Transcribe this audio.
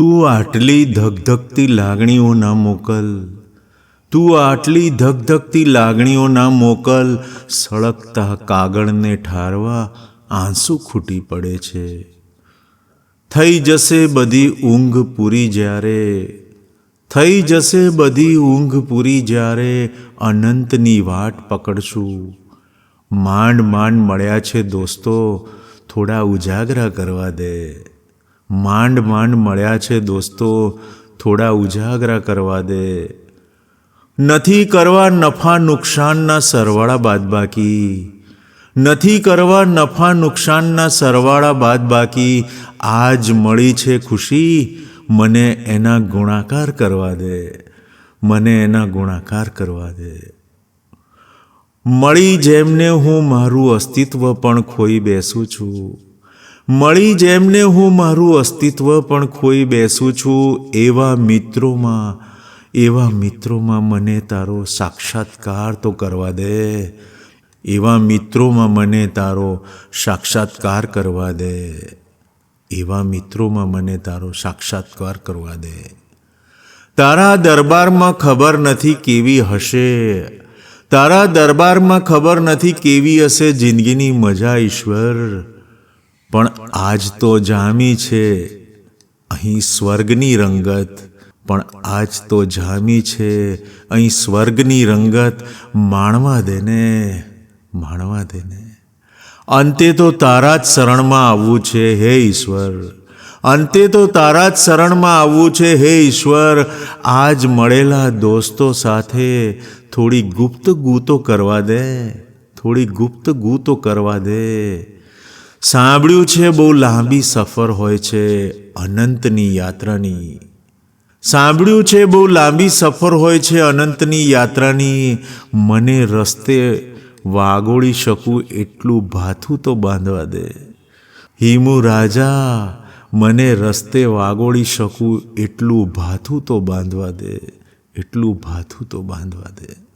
તું આટલી ધગધગતી લાગણીઓ ના મોકલ. તું આટલી ધગધગતી લાગણીઓ ના મોકલ. સળગતા કાગળને ઠારવા આંસુ ખૂટી પડે છે. થઈ જશે બધી ઊંઘ પૂરી જ્યારે. થઈ જશે બધી ઊંઘ પૂરી જ્યારે અનંતની વાટ પકડશું. માંડ માંડ મળ્યા છે દોસ્તો, થોડા ઉજાગરા કરવા દે. માંડ માંડ મળ્યા છે દોસ્તો, થોડા ઉજાગરા કરવા દે. નથી કરવા નફા નુકસાનના સરવાળા બાદબાકી. નથી કરવા નફા નુકસાનના સરવાળા બાદબાકી. આજ મળી છે ખુશી, મને એના ગુણાકાર કરવા દે. મને એના ગુણાકાર કરવા દે. મળી જેમને હું મારું અસ્તિત્વ પણ ખોઈ બેસું છું. મળી જેમને હું મારું અસ્તિત્વ પણ ખોઈ બેસું છું, એવા મિત્રોમાં એવા મિત્રોમાં મને તારો સાક્ષાત્કાર તો કરવા દે. એવા મિત્રોમાં મને તારો સાક્ષાત્કાર કરવા દે. એવા મિત્રોમાં મને તારો સાક્ષાત્કાર કરવા દે. તારા દરબારમાં ખબર નથી કેવી હશે. તારા દરબારમાં ખબર નથી કેવી હશે જિંદગીની મજા ઈશ્વર. પણ આજ તો જામી છે. અહીં સ્વર્ગની રંગત, પણ આજ તો જામી છે. અહીં સ્વર્ગની રંગત, માણવા દે ને માણવા દેને. અંતે તો તારા જ શરણમાં આવવું છે, હે ઈશ્વર. અંતે તો તારા જ શરણમાં આવવું છે, હે ઈશ્વર. આજ મળેલા દોસ્તો સાથે થોડી ગુપ્ત ગૂતો કરવા દે, થોડી ગુપ્ત ગૂતો કરવા દે. સાંભળ્યું છે બહુ લાંબી સફર હોય છે અનંતની યાત્રાની. સાંભળ્યું છે બહુ લાંબી સફર હોય છે અનંતની યાત્રાની. મને રસ્તે વાગોળી શકું એટલું ભાથું તો બાંધવા દે. હિમુ રાજા, મને રસ્તે વાગોળી શકું એટલું ભાથું તો બાંધવા દે. એટલું ભાથું તો બાંધવા દે.